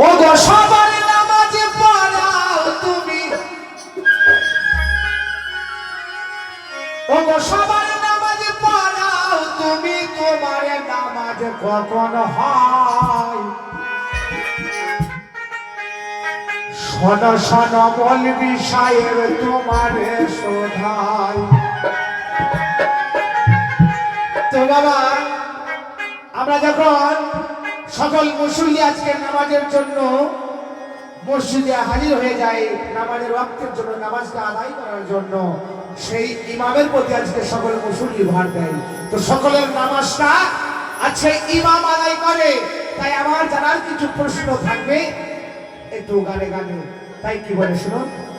ও গো তুমি। ও গো তুমি, তোমার নামাজ কখন হয়? শোন শোন বলবি সাহেব তোমার শোধাই। তো বাবা, আমরা যখন সকল মুসল্লি আজকে নামাজের জন্য মসজিদে হাজির হয়ে যায়। নামাজের ওয়াক্তের জন্য নামাজকে আদায় করার জন্য। সেই ইমামের প্রতি আজকে সকল মুসল্লি ভার দেয়। তো সকলের নামাজটা আজকে ইমাম আদায় করে। তাই আমার জানার কিছু প্রশ্ন থাকবে। একটু গানে গানে। তাই কি বলে শুনুন?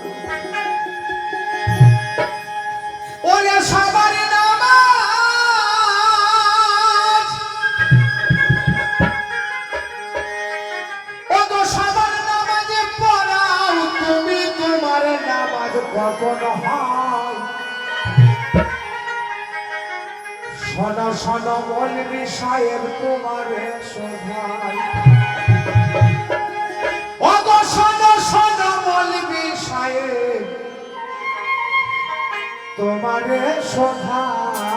কখন হয় সন শোন বলবি সাহেব তোমার শোভায়। ও গো সন শোভায়।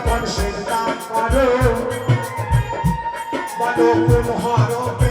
যখন সেটা করো বলো কোন হরপে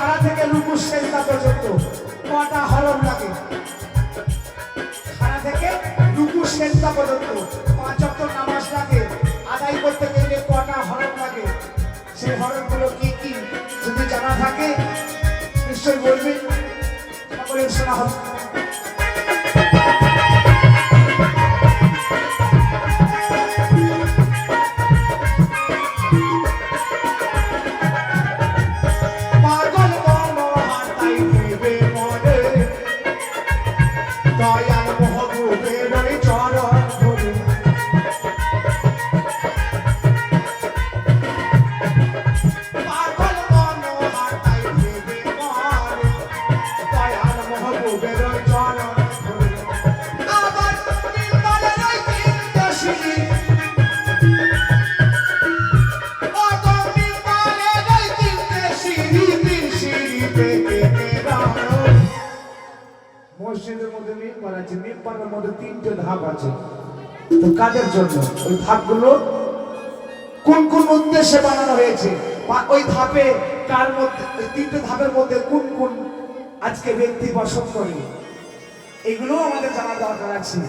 খাড়া থেকে লুকুশ সেজদা পর্যন্ত কটা হরম লাগে? ছাড়া থেকে লুকুশ সেজদা পর্যন্ত পাঁচ অক্ট লাগে, আদায় করতে গেলে কটা হরম লাগে? সেই হরফগুলো কি কি? যদি জানা থাকে, নিশ্চয়ই বলবেন। সকলে শোনা হবে মসজিদের মধ্যে মেম্বার আছে, মেম্বারের মধ্যে তিনটে ধাপ আছে। তো কাদের জন্য? ওই ধাপগুলো কোন কোন উদ্দেশ্যে বানানো হয়েছে? ওই ধাপে কার মধ্যে তিনটে ধাপের মধ্যে কোন কোন আজকে ব্যক্তি বসত করে এগুলো আমাদের জানা দরকার আছে।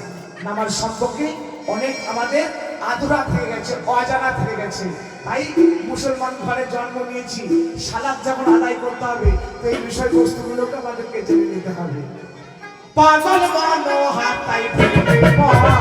নামাজ সম্পর্কে অনেক আমাদের আধুরা থেকে গেছে, অজানা থেকে গেছে। তাই মুসলমান ঘরে জন্ম নিয়েছি, সালাদ যখন আদায় করতে হবে, তো এই বিষয়বস্তুগুলোকে আমাদেরকে জেনে নিতে হবে। পাগল ফেলবে পরে।